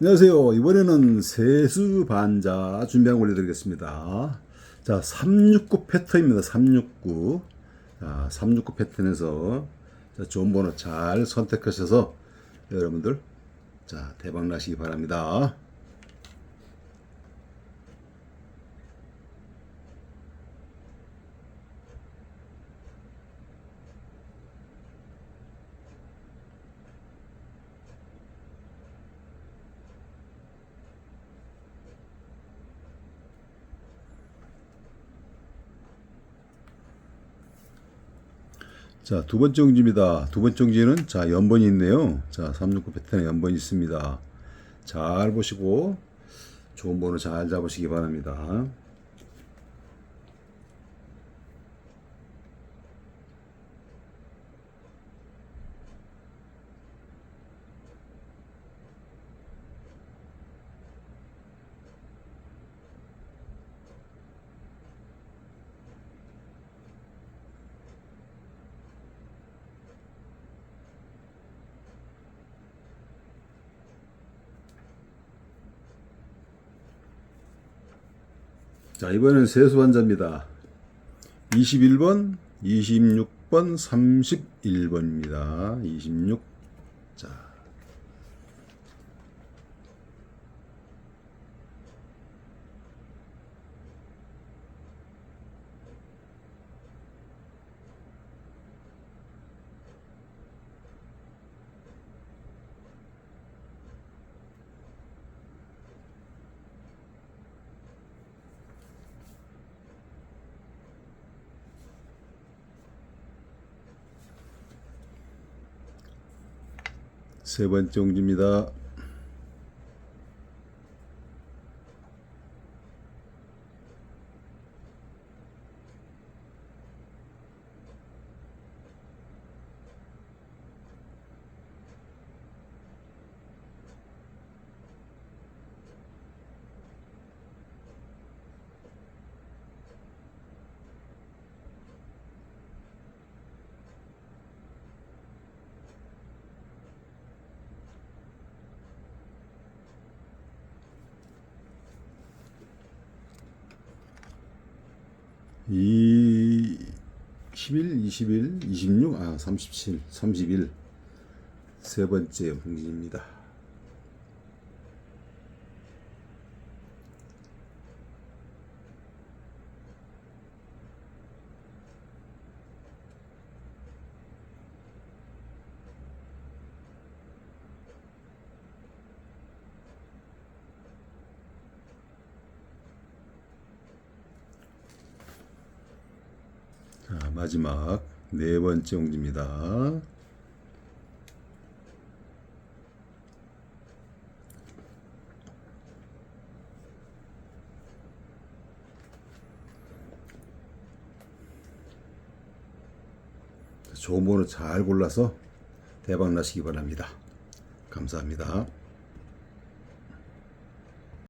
안녕하세요. 이번에는 세수 반자 준비한 거 올려드리겠습니다. 자, 369 패턴입니다. 369. 자, 369 패턴에서 자, 좋은 번호 잘 선택하셔서 여러분들 자, 대박 나시기 바랍니다. 자, 두 번째 용지입니다. 두 번째 용지는 자, 연번이 있네요. 자, 369 패턴에 연번이 있습니다. 잘 보시고 좋은 번호 잘 잡으시기 바랍니다. 자, 이번엔 세수 환자입니다. 21번, 26번, 31번입니다. 26. 자. 세 번째 용지입니다. 이 10일, 20일, 26, 아 37, 31. 세 번째 용지입니다. 자, 마지막 네 번째 용지입니다. 좋은 번호 잘 골라서 대박 나시기 바랍니다. 감사합니다.